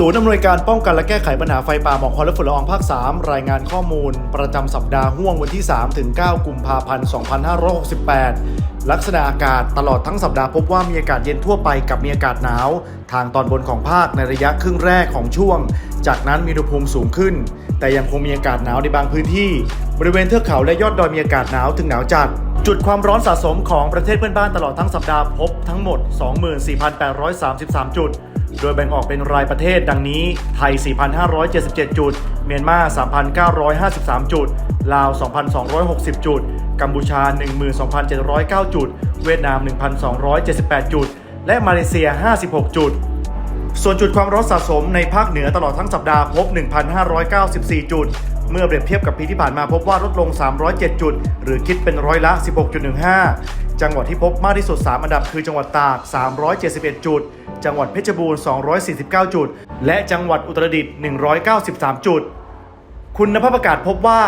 ศูนย์อำนวยการป้องกันและแก้ไขปัญหาไฟป่าหมอกควันและฝุ่นละอองภาค 3 รายงานข้อมูล ประจำสัปดาห์ห่วงวันที่ 3 ถึง 9 กุมภาพันธ์ 2568 ลักษณะอากาศตลอดทั้งสัปดาห์พบว่ามีอากาศเย็นทั่วไปกับมีอากาศหนาว ทางตอนบนของภาคในระยะครึ่งแรกของช่วง จากนั้นมีอุณหภูมิสูงขึ้น แต่ยังคงมีอากาศหนาวในบางพื้นที่ บริเวณเทือกเขาและยอดดอยมีอากาศหนาวถึงหนาวจัดจุดความร้อนสะสมของประเทศเพื่อนบ้านตลอดทั้งสัปดาห์พบทั้งหมด 24,833 จุด โดยแบ่งออกเป็นรายประเทศดังนี้ ไทย 4,577 จุด เมียนมา 3,953 จุด ลาว 2,260 จุด กัมพูชา 12,709 จุด เวียดนาม 1,278 จุด และมาเลเซีย 56 จุด ส่วนจุดความร้อนสะสมในภาคเหนือตลอดทั้งสัปดาห์พบ 1,594 จุด เมื่อเปรียบเทียบกับปีที่ผ่านมาพบว่าลดลง 307 จุด หรือคิดเป็นร้อยละ 16.15 จังหวัดที่พบมากที่สุด 3 อันดับคือจังหวัดตาก 371 จุด จังหวัดเพชรบูรณ์ 249 จุด และจังหวัดอุตรดิตถ์ 193 จุด คุณภาพอากาศพบว่า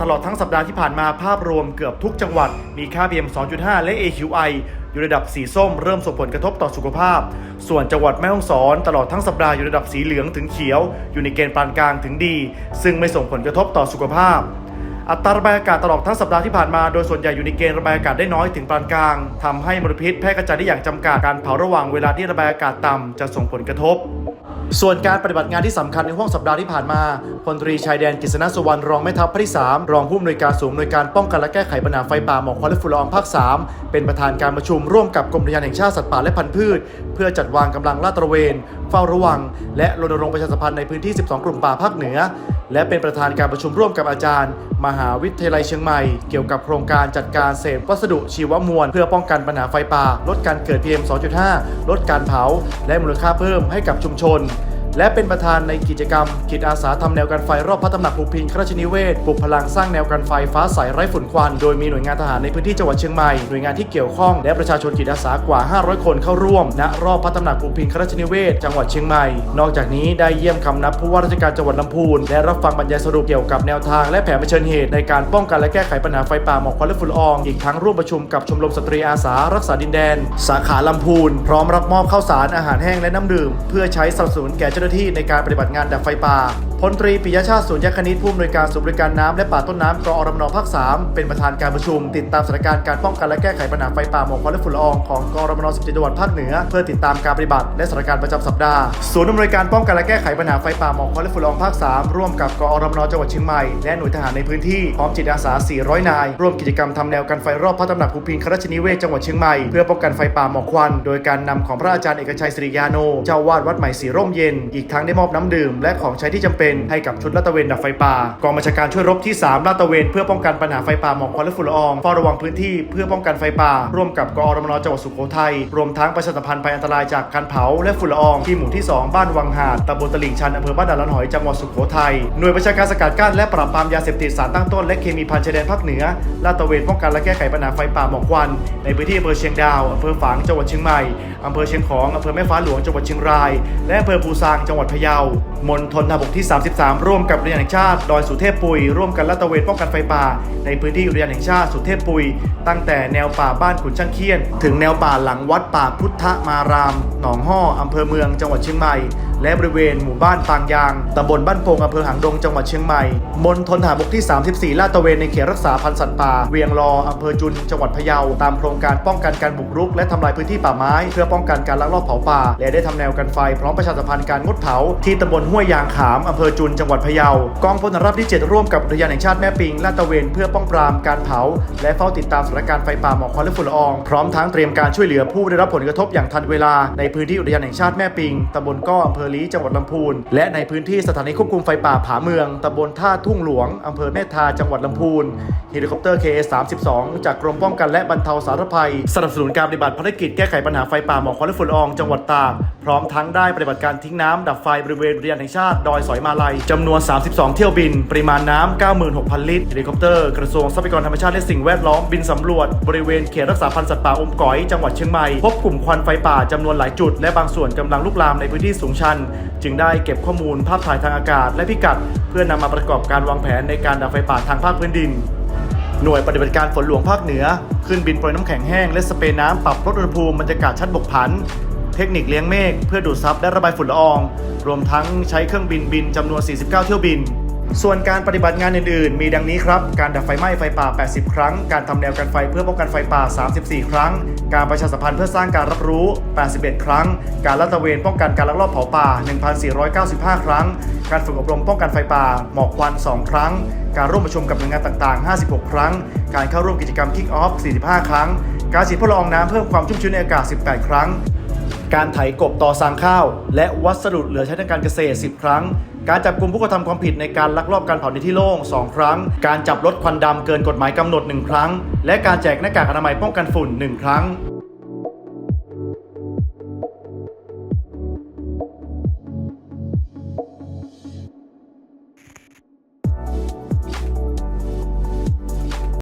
ตลอดทั้งสัปดาห์ที่ผ่านมาภาพรวมเกือบทุกจังหวัด มีค่า PM 2.5 และ AQI อยู่ระดับสีส้มเริ่มส่งผลกระทบต่อสุขภาพ ส่วนจังหวัดแม่ฮ่องสอน ตลอดทั้งสัปดาห์อยู่ระดับสีเหลืองถึงเขียว อยู่ในเกณฑ์ปานกลางถึงดี ซึ่งไม่ส่งผลกระทบต่อสุขภาพ อัตราระบายอากาศตลอดทั้งสัปดาห์ที่ผ่านมาโดยส่วนใหญ่อยู่ในเกณฑ์ระบายอากาศได้น้อยถึงปานกลางทำให้มลพิษแพร่กระจายได้อย่างจำกัดการเผาระหว่างเวลาที่ระบายอากาศต่ำจะส่งผลกระทบ ส่วนการปฏิบัติงานที่สำคัญในห่วงสัปดาห์ที่ผ่านมาพลตรีชายแดนกฤษณสุวรรณรองแม่ทัพภาคที่3รองผู้อำนวยการศูนย์อำนวยการป้องกันและแก้ไขปัญหาไฟป่าหมอกควันและฝุ่นละอองภาค 3 เป็นประธานการประชุมร่วมกับกรมอุทยานแห่งชาติสัตว์ป่าและพันธุ์พืช เพื่อจัดวางกำลังลาดตระเวน เฝ้าระวัง และรณรงค์ประชาสัมพันธ์ในพื้นที่ 12 กลุ่มป่าภาคเหนือ และเป็นประธานการประชุมร่วมกับอาจารย์ มหาวิทยาลัยเชียงใหม่ เกี่ยวกับโครงการจัดการเศษวัสดุชีวมวล เพื่อป้องกันปัญหาไฟป่า ลดการเกิด PM 2.5 ลดการเผา และมูลค่าเพิ่มให้กับชุมชน และเป็นประธานในกิจกรรมกิจอาสาทำแนวกันไฟรอบพระตำหนักภูพิงคราชนิเวศปลุกพลังสร้างแนวกันไฟฟ้าใสไร้ฝุ่นควัน โดยมีหน่วยงานทหารในพื้นที่จังหวัดเชียงใหม่หน่วยงานที่เกี่ยวข้องและประชาชนจิตอาสากว่า 500 คนเข้าร่วม ณ รอบพระตำหนักภูพิงคราชนิเวศ จังหวัดเชียงใหม่ นอกจากนี้ได้เยี่ยมคำนับผู้ว่าราชการจังหวัดลำพูนและรับฟังบรรยายสรุปเกี่ยวกับแนวทางและแผนเผชิญเหตุในการป้องกันและแก้ไขปัญหาไฟป่าหมอกควันและฝุ่นละออง อีกทั้งร่วมประชุมกับชมรมสตรีอาสารักษาดินแดน สาขาลำพูน พร้อมรับมอบข้าวสารอาหารแห้งและน้ำดื่ม เพื่อใช้สนับสนุนแก่เจ้าจ้าหน้าที่ในการปฏิบัติงานดับไฟป่า พลตรีปิยชาติสุญญคณิตผู้อำนวยการศูนย์บริการน้ำและป่าต้นน้ำกรอรมนภาค 3 เป็นประธานการประชุม ติดตามสถานการณ์การป้องกันและแก้ไขปัญหาไฟป่าหมอกควันและฝุ่นละอองของกอรมน17จังหวัดภาคเหนือ เพื่อติดตามการปฏิบัติและสถานการณ์ประจำสัปดาห์ศูนย์อำนวยการป้องกันและแก้ไขปัญหาไฟป่าหมอกควันและฝุ่นละอองภาค 3 ร่วมกับกอรมนจังหวัดเชียงใหม่และหน่วยทหารในพื้นที่พร้อมจิตอาสา 400 นาย ร่วมกิจกรรมทำแนวกันไฟรอบพระตำหนักภูพิงคราชนิเวศจังหวัดเชียงใหม่เพื่อป้องกันไฟป่าหมอกควันโดยการนำของพระอาจารย์เอกชัยสิริยาโนเจ้าวาดวัดใหม่สีร่มเย็น อีกทั้งได้มอบน้ำดื่มและของใช้ที่จำเป็นให้กับชุดลาดตระเวนดับไฟป่ากองบัญชาการช่วยรบที่ 3 ลาดตระเวน เพื่อป้องกันปัญหาไฟป่าหมอกควันและฝุ่นละอองเฝ้าระวังพื้นที่เพื่อป้องกันไฟป่า ร่วมกับกอรมนจังหวัดสุโขทัยรวมทั้งประชาสัมพันธ์ภัยอันตรายจากการเผาและฝุ่นละอองที่หมู่ที่ 2 บ้านวังหาดตำบลตลิ่งชันอำเภอบ้านด่านละหอยจังหวัดสุโขทัยหน่วยประชาการสกัดกั้นและปราบปรามยาเสพติดสารตั้งต้นและเคมีภัณฑ์ชายแดนภาคเหนือลาดตระเวนป้องกันและแก้ไขปัญหาไฟป่าหมอกควันในพื้นที่อำเภอเชียงดาวอำเภอฝางจังหวัดเชียงใหม่อำเภอเชียงของอำเภอแม่ฟ้าหลวงจังหวัดเชียงราย และอำเภอภูซางจังหวัดพะเยามณฑลทหารบกที่33 ร่วมกับอุทยานแห่งชาติดอยสุเทพปุย ร่วมกันลาดตระเวนป้องกันไฟป่า ในพื้นที่อุทยานแห่งชาติสุเทพปุย ตั้งแต่แนวป่าบ้านขุนช่างเคียน ถึงแนวป่าหลังวัดป่าพุทธมาราม หนองห่ออำเภอเมืองจังหวัดเชียงใหม่ และบริเวณหมู่บ้านปางยางตำบลบ้านโป่งอำเภอหางดงจังหวัดเชียงใหม่มณฑลทหารบกที่ 34 ลาดตระเวนในเขตรักษาพันธุ์สัตว์ป่าเวียงรออำเภอจุนจังหวัดพะเยาตามโครงการป้องกันการบุกรุก และทำลายพื้นที่ป่าไม้ เพื่อป้องกันการลักลอบเผาป่า และได้ทำแนวกันไฟพร้อมประชาสัมพันธ์การงดเผาที่ตำบลห้วยยางขามอำเภอจุนจังหวัดพะเยากองพลรราบที่ 7 ร่วมกับอุทยานแห่งชาติแม่ปิงลาดตระเวนเพื่อป้องปรามการเผา และเฝ้าติดตามสถานการณ์ไฟป่าหมอกควันและฝุ่นละออง พร้อมทั้งเตรียมการช่วยเหลือผู้ได้รับผลกระทบอย่างทันเวลา ในพื้นที่อุทยานแห่งชาติแม่ปิงตำบลก้ออำเภอลีจังหวัดลำพูน และในพื้นที่สถานีควบคุมไฟป่าผาเมืองตำบลท่าทุ่งหลวงอำเภอแม่ทาจังหวัดลำพูนเฮลิคอปเตอร์ KA-32 จากกรมป้องกันและบรรเทาสาธารณภัย สนับสนุนการปฏิบัติภารกิจแก้ไขปัญหาไฟป่าหมอกควันและฝุ่นละอองจังหวัดตากพร้อมทั้งได้ปฏิบัติการทิ้งน้ำดับไฟบริเวณอุทยานแห่งชาติดอยสอยมาลัยจำนวน 32 เที่ยวบิน ปริมาณน้ำ96,000 ลิตรเฮลิคอปเตอร์กระทรวงทรัพยากรธรรมชาติและสิ่งแวดล้อมบินสำรวจ บริเวณเขตรักษาพันธุ์สัตว์ป่าอมก๋อยจังหวัดเชียงใหม่ พบกลุ่มควันไฟป่าจำนวนหลายจุด และบางส่วนกำลังลุกลามในพื้นที่สูงชัน จึงได้เก็บข้อมูลภาพถ่ายทางอากาศ และพิกัด เพื่อนำมาประกอบการวางแผนในการดับไฟป่าทางภาคพื้นดินหน่วยปฏิบัติการฝนหลวงภาคเหนือ ขึ้นบินโปรยน้ำแข็งแห้งและสเปรย์น้ำปรับลดอุณหภูมิบรรยากาศชั้นบกผัน ททคนิคเลี้ยงเมฆเพื่อดูดซับและระบายฝุ่นละออง รวมทั้งใช้เครื่องบินบินจำนวน 49 เที่ยวบิน ส่วนการปฏิบัติงานอื่น ๆ มีดังนี้ครับ การดับไฟไหม้ไฟป่า 80 ครั้ง การทำแนวกันไฟเพื่อป้องกันไฟป่า 34 ครั้ง การประชาสัมพันธ์เพื่อสร้างการรับรู้ 81 ครั้ง การลาดตระเวนป้องกันการลักลอบเผาป่า 1,495 ครั้ง การฝึกอบรมป้องกันไฟป่า หมอกควัน 2 ครั้ง การร่วมประชุมกับหน่วยงานต่าง ๆ 56 ครั้ง การเข้าร่วมกิจกรรม Kick Off 45 ครั้งการฉีดพ่นละอองน้ำเพิ่มความชุ่มชื้นในอากาศ 18 ครั้ง การไถกบต่อสางข้าว และวัสดุเหลือใช้ทางการเกษตร 10 ครั้ง การจับกลุ่มผู้กระทำความผิดในการลักลอบการเผาในที่โล่ง 2 ครั้ง การจับรถควันดำเกินกฎหมายกำหนด 1 ครั้ง และการแจกหน้ากากอนามัยป้องกันฝุ่น 1 ครั้ง